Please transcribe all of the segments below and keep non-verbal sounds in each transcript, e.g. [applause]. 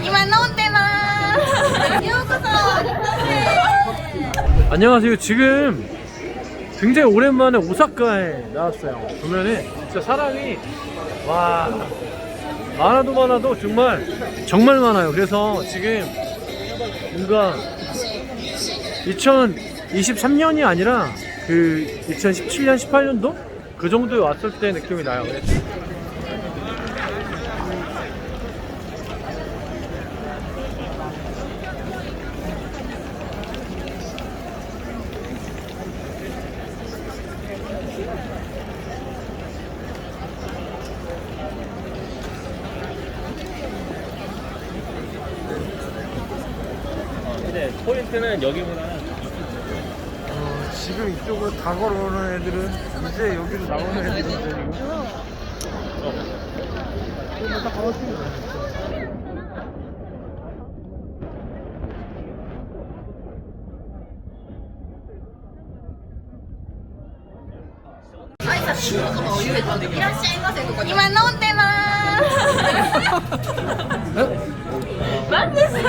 今飲んでますようこそ日本へ 안녕하세요. 지금 굉장히 오랜만에 오사카에 나왔어요. 보면은 진짜 사람이 와 많아도 많아도 정말 정말 많아요. 그래서 지금 뭔가 2023년이 아니라 그 2017년 18년도 그 정도에 왔을 때 느낌이 나요. 근데 포인트는 여기보다 어, 지금 이쪽으로 다 걸어오는 애들은 이제 여기로 나오는 애들인데 지금 다 걸었습니다. 이今飲んでますなんでそれ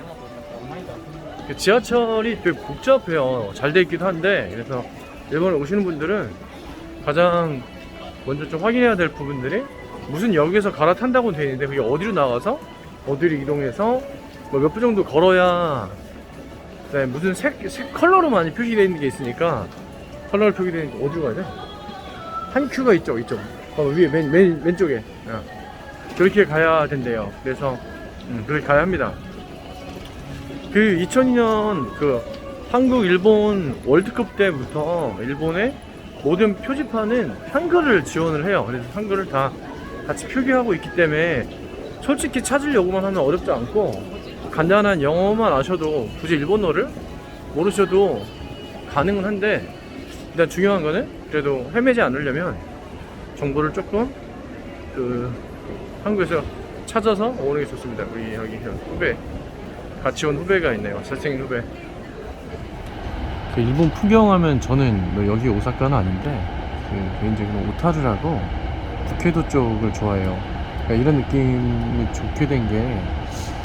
지하철이 되게 복잡해요. 잘 돼 있기도 한데 그래서 일본에 오시는 분들은 가장 먼저 좀 확인해야 될 부분들이 무슨 역에서 갈아탄다고 돼 있는데 그게 어디로 나가서 어디로 이동해서 뭐 몇 분 정도 걸어야 네, 무슨 색, 색 컬러로 많이 표기되어 있는 게 있으니까 컬러로 표기되어 있는 게 어디로 가야 돼? 한 큐가 있죠, 이쪽. 어, 위에 맨, 맨 왼쪽에. 어. 그렇게 가야 된대요. 그래서 음, 그렇게 가야 합니다. 그 2002년 그 한국 일본 월드컵 때부터 일본의 모든 표지판은 한글을 지원을 해요. 그래서 한글을 다 같이 표기하고 있기 때문에 솔직히 찾으려고만 하면 어렵지 않고 간단한 영어만 아셔도 굳이 일본어를 모르셔도 가능은 한데 일단 중요한 거는 그래도 헤매지 않으려면 정보를 조금 그 한국에서 찾아서 오는 게 좋습니다. 우리 여기 후배 같이 온 후배가 있네요. 잘생긴 후배. 그 일본 풍경하면 저는 뭐 여기 오사카는 아닌데 그 개인적으로 오타루라고 북해도 쪽을 좋아해요. 그러니까 이런 느낌이 좋게 된 게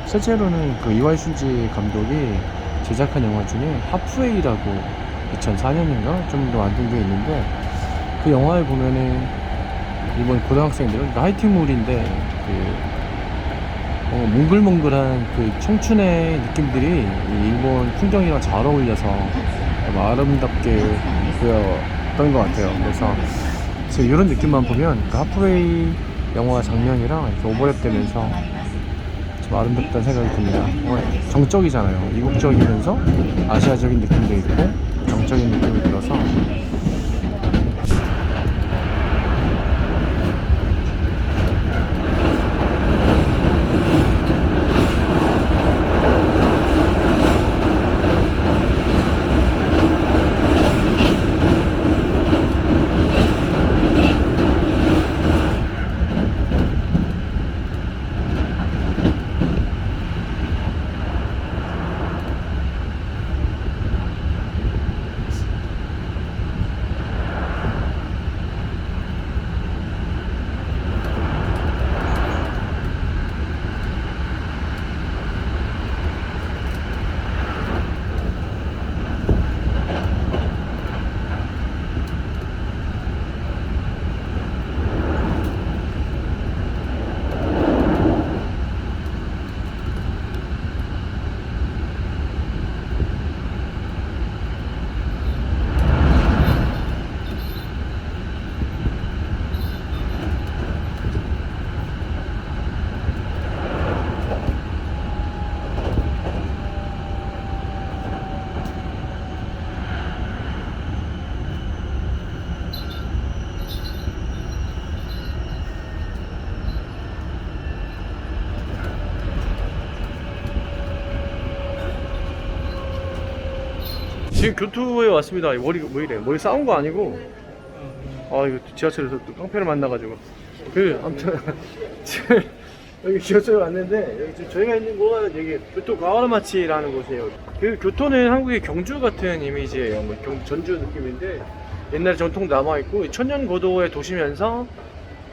실제로는 그 이와이 슈지 감독이 제작한 영화 중에 하프웨이라고 2004년인가 좀 더 만든 게 있는데 그 영화에 보면은 일본 고등학생들은 라이팅물인데 그 어, 몽글몽글한 그 청춘의 느낌들이 이 일본 풍경이랑 잘 어울려서 아주 아름답게 보였던 것 같아요. 그래서 이런 느낌만 보면 그 하프웨이 영화 장면이랑 이렇게 오버랩 되면서 좀 아름답다는 생각이 듭니다. 어, 정적이잖아요. 이국적이면서 아시아적인 느낌도 있고 정적인 느낌이 들어서 지금 교토에 왔습니다. 머리 뭐 이래? 머리 싸운 거 아니고. 아 이거 지하철에서 또 깡패를 만나가지고. 그 아무튼 [laughs] 지금 여기 지하철에 왔는데 여기 지금 저희가 있는 곳은 여기 교토 가와라마치라는 곳이에요. 그 교토는 한국의 경주 같은 이미지예요. 뭐 경, 전주 느낌인데 옛날 전통 남아 있고 천년 고도의 도시면서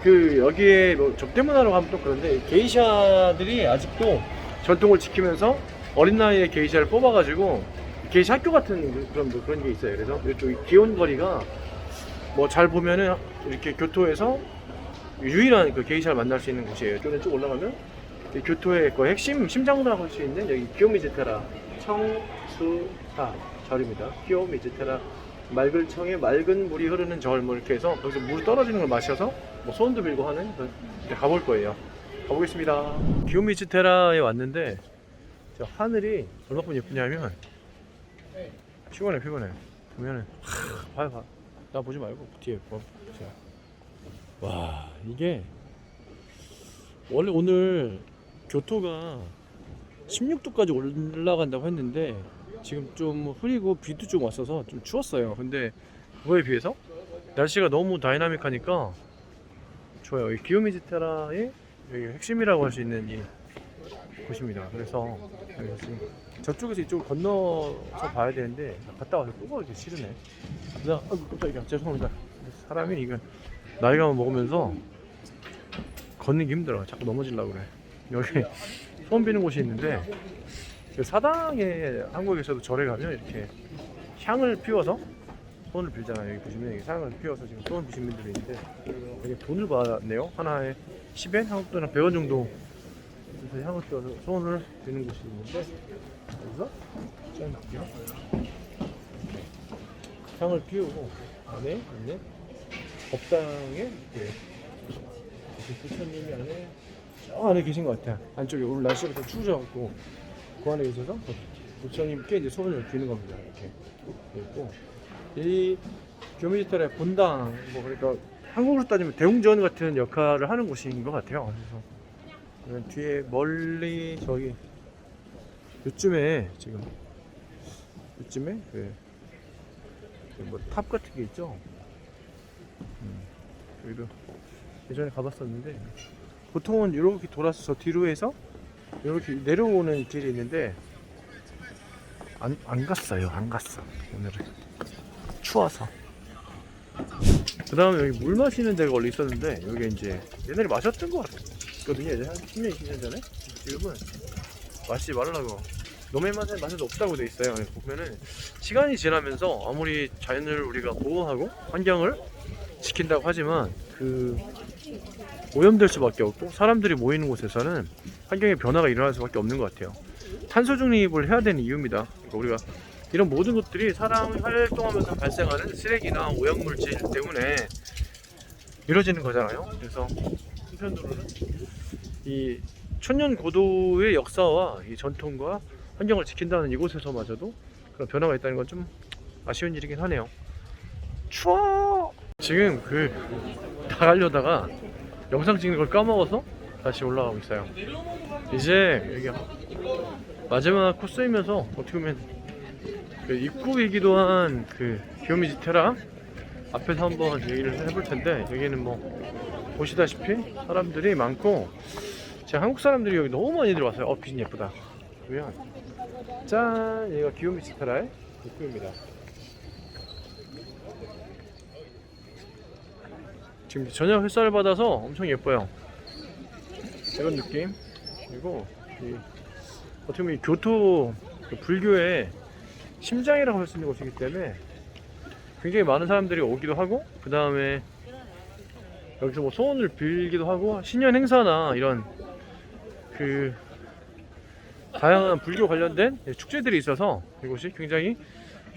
그 여기에 뭐 접대 문화로 가면 또 그런데 게이샤들이 아직도 전통을 지키면서 어린 나이에 게이샤를 뽑아가지고 게이샤 학교 같은 그런 뭐 그런 게 있어요. 그래서 이쪽 기온 거리가 뭐 잘 보면은 이렇게 교토에서 유일한 그 게이샤를 만날 수 있는 곳이에요. 좀쭉 올라가면 이 교토의 그 핵심 심장부라고 할 수 있는 여기 기요미즈테라 청수사 절입니다. 기요미즈테라 맑을 청에 맑은 물이 흐르는 절 뭐 이렇게 해서 거기서 물 떨어지는 걸 마셔서 뭐 소원도 빌고 하는 가볼 거예요. 가보겠습니다. 기요미즈테라에 왔는데 저 하늘이 얼마큼 예쁘냐면 피곤해 피곤해 보면은 하, 봐요 봐. 나 보지 말고 뒤에 봐. 보세요. 와 이게 원래 오늘 교토가 16도까지 올라간다고 했는데 지금 좀 흐리고 비도 좀 왔어서 좀 추웠어요. 근데 그거에 비해서 날씨가 너무 다이나믹하니까 좋아요. 이 기요미즈테라의 여기 핵심이라고 할 수 있는 이 곳입니다. 그래서 여기 지금 저쪽에서 이쪽을 건너서 봐야 되는데 갔다 와서 또 가기 싫으네. 나 아이고 깜짝이야 죄송합니다. 사람이 이거 나이가 먹으면서 걷는 게 힘들어. 자꾸 넘어지려고 그래. 여기 소원 비는 곳이 있는데 그 사당에 한국에서도 절에 가면 이렇게 향을 피워서 소원을 빌잖아요. 여기 보시면 여기 향을 피워서 지금 소원 비신 분들이 있는데 여기 돈을 받네요. 하나에 10엔 한국 돈한 100원 정도 그래서 향을 피워서 소원을 비는 곳이 있는데 여기서 짠 할게요. 향을 피우고 안에 있는 법당에 이렇게 부처님이 안에 저 안에 계신 것 같아요. 안쪽에 오늘 날씨가 좀 추워져갖고 그 안에 계셔서 그 부처님께 이제 소원을 비는 겁니다. 이렇게 돼 있고 이 교미지털의 본당 뭐 그러니까 한국으로 따지면 대웅전 같은 역할을 하는 곳인 것 같아요. 그래서 뒤에 멀리 저기 요쯤에 지금 요쯤에 그뭐탑 같은 게 있죠. 음, 여기도 예전에 가봤었는데 보통은 이렇게 돌아서 저 뒤로 해서 이렇게 내려오는 길이 있는데 안, 안 갔어요. 안 갔어. 오늘은 추워서. 그 다음에 여기 물 마시는 데가 원래 있었는데 여기 이제 옛날에 마셨던 것 같 거든요 예전에 한 10년 20년 전에 지금은 마시지 말라고 너의 맛에 맛은 없다고 돼 있어요 보면은 시간이 지나면서 아무리 자연을 우리가 보호하고 환경을 지킨다고 하지만 그 오염될 수밖에 없고 사람들이 모이는 곳에서는 환경의 변화가 일어날 수밖에 없는 것 같아요. 탄소 중립을 해야 되는 이유입니다. 그러니까 우리가 이런 모든 것들이 사람 활동하면서 발생하는 쓰레기나 오염물질 때문에 이루어지는 거잖아요. 그래서 한편으로는 이 천년 고도의 역사와 이 전통과 환경을 지킨다는 이곳에서마저도 그런 변화가 있다는 건 좀 아쉬운 일이긴 하네요. 추워. 지금 그 나가려다가 영상 찍는 걸 까먹어서 다시 올라가고 있어요. 이제 여기 마지막 코스이면서 어떻게 보면 그 입구이기도 한 그 기요미지 테라 앞에서 한번 얘기를 해볼 텐데 여기는 뭐 보시다시피 사람들이 많고 제가 한국 사람들이 여기 너무 많이 들어왔어요. 어 빛이 예쁘다. 그러면 짠 여기가 기요미지 테라의 입구입니다. 지금 저녁 햇살을 받아서 엄청 예뻐요. 이런 느낌. 그리고 이 어떻게 보면 이 교토 그 불교의 심장이라고 할 수 있는 곳이기 때문에 굉장히 많은 사람들이 오기도 하고 그 다음에 여기서 뭐 소원을 빌기도 하고 신년 행사나 이런 그 다양한 불교 관련된 축제들이 있어서 이곳이 굉장히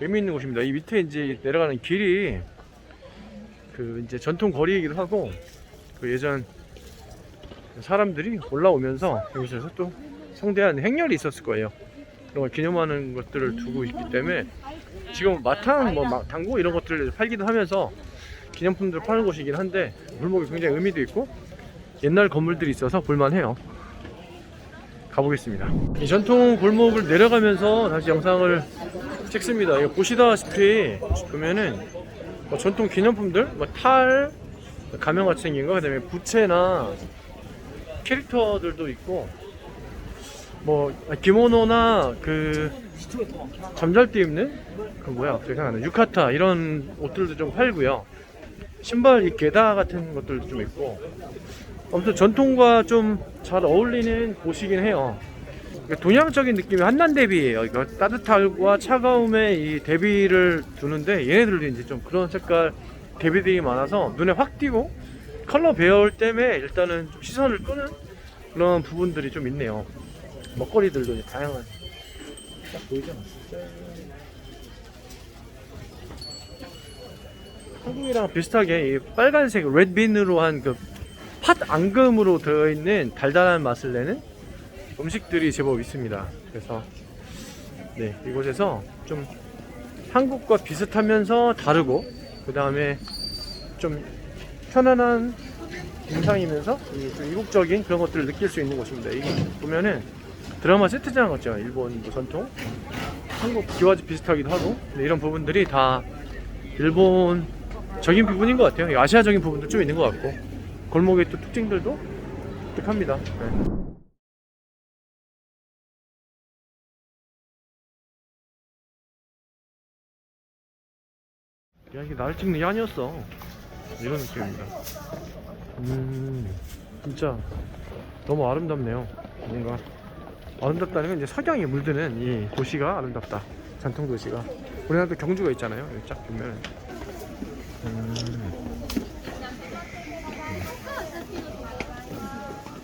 의미 있는 곳입니다. 이 밑에 이제 내려가는 길이 그 이제 전통 거리이기도 하고 그 예전 사람들이 올라오면서 여기서 또 성대한 행렬이 있었을 거예요. 그런 걸 기념하는 것들을 두고 있기 때문에 지금 마탕, 뭐 마- 당구 이런 것들을 팔기도 하면서 기념품들을 파는 곳이긴 한데 골목이 굉장히 의미도 있고 옛날 건물들이 있어서 볼만해요. 가보겠습니다. 이 전통 골목을 내려가면서 다시 영상을 찍습니다. 이거 보시다시피 보면은 뭐 전통 기념품들, 뭐 탈, 가면 같이 생긴 거, 그 다음에 부채나 캐릭터들도 있고, 뭐 기모노나 그 잠잘 때 입는 그 뭐야 갑자기 생각나네 유카타 이런 옷들도 좀 팔고요. 신발 이 게다 같은 것들도 좀 있고, 아무튼 전통과 좀 잘 어울리는 곳이긴 해요. 그러니까 동양적인 느낌의 한난 대비예요. 따뜻함과 차가움의 이 대비를 두는데 얘네들도 이제 좀 그런 색깔 대비들이 많아서 눈에 확 띄고 컬러 배열 때문에 일단은 좀 시선을 끄는 그런 부분들이 좀 있네요. 먹거리들도 이제 다양한 딱 보이잖아. 한국이랑 비슷하게 이 빨간색 레드빈으로 한 그 팥 앙금으로 되어 있는 달달한 맛을 내는 음식들이 제법 있습니다. 그래서 네 이곳에서 좀 한국과 비슷하면서 다르고 그 다음에 좀 편안한 인상이면서 이- 좀 이국적인 그런 것들을 느낄 수 있는 곳입니다. 이게 보면은 드라마 세트장 같죠. 일본 뭐 전통 한국 기와지 비슷하기도 하고 근데 이런 부분들이 다 일본 적인 부분인 것 같아요. 아시아적인 부분도 좀 있는 것 같고 골목의 또 특징들도 독특합니다. 네. 야 이게 나를 찍는 게 아니었어 이런 느낌입니다 음 진짜 너무 아름답네요 뭔가 아름답다는 건 이제 석양이 물드는 이 도시가 아름답다 전통 도시가 우리나라도 경주가 있잖아요 쫙 보면 음.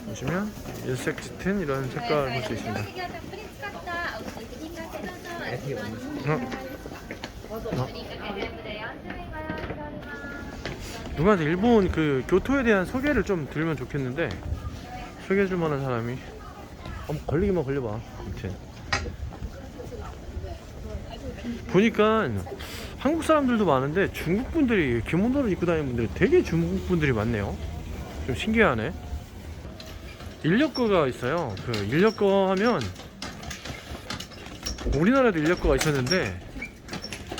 보시면 일색 짙은 이런 색깔을 볼 수 있습니다. 어? 어? 누구한테 일본 그 교토에 대한 소개를 좀 들으면 좋겠는데 소개해줄 만한 사람이. 한번 걸리기만 걸려봐. 아무튼. 보니까 한국 사람들도 많은데 중국 분들이 기모노를 입고 다니는 분들이 되게 중국 분들이 많네요. 좀 신기하네. 인력거가 있어요. 그 인력거 하면 우리나라에도 인력거가 있었는데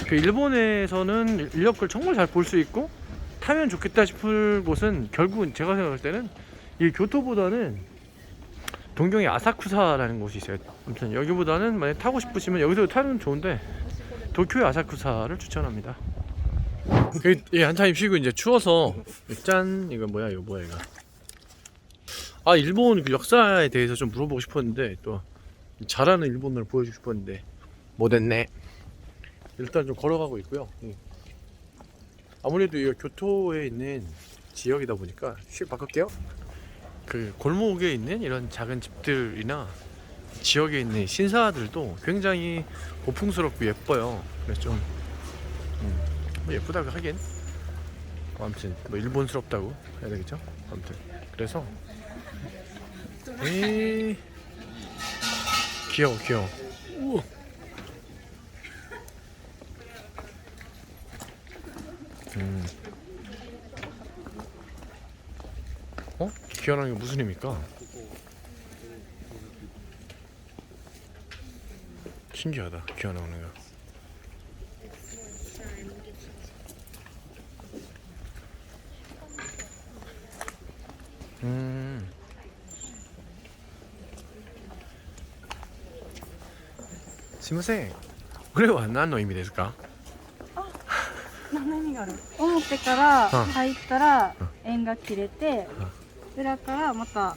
그 일본에서는 인력거를 정말 잘 볼 수 있고 타면 좋겠다 싶을 곳은 결국은 제가 생각할 때는 이 교토보다는 동경의 아사쿠사라는 곳이 있어요. 아무튼 여기보다는 만약 타고 싶으시면 여기서 타면 좋은데 도쿄의 아사쿠사를 추천합니다. 예, 한타임 쉬고 이제 추워서 짠 이거 뭐야 이거 뭐야 이거 아 일본 그 역사에 대해서 좀 물어보고 싶었는데 또 잘하는 일본어를 보여주고 싶었는데 못했네 일단 좀 걸어가고 있고요 음. 아무래도 이 교토에 있는 지역이다 보니까 휙 바꿀게요. 그 골목에 있는 이런 작은 집들이나 지역에 있는 신사들도 굉장히 고풍스럽고 예뻐요. 그래서 좀 음, 뭐 예쁘다고 하긴 뭐 아무튼 뭐 일본스럽다고 해야 되겠죠. 아무튼 그래서 에 귀여워 귀여워. 우와. 음. 어? 기어나는 게 무슨 의미 死んじゃうだ今日の骨が。すいませんこれは何の意味ですかあ何がある表から入ったら縁が切れて裏からまた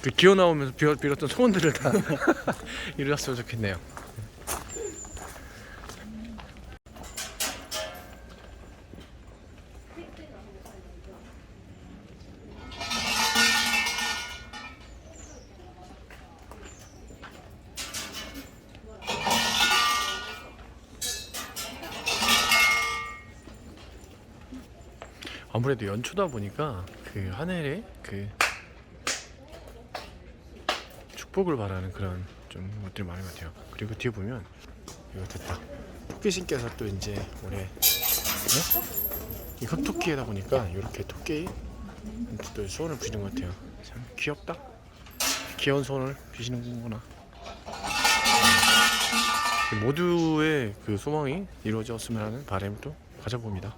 그 기어 나오면서 비어, 빌었던 소원들을 다 [laughs] 이루었으면 좋겠네요. 아무래도 연초다 보니까 그 하늘에 그 축복을 바라는 그런 좀 것들이 많은 것 같아요. 그리고 뒤에 보면 이거 됐다. 토끼신께서 또 이제 올해 네? 이 흑토끼에다 보니까 이렇게 토끼 또 소원을 비는 것 같아요. 참 귀엽다. 귀여운 소원을 비시는구나. 모두의 그 소망이 이루어졌으면 하는 바람을 또 가져봅니다.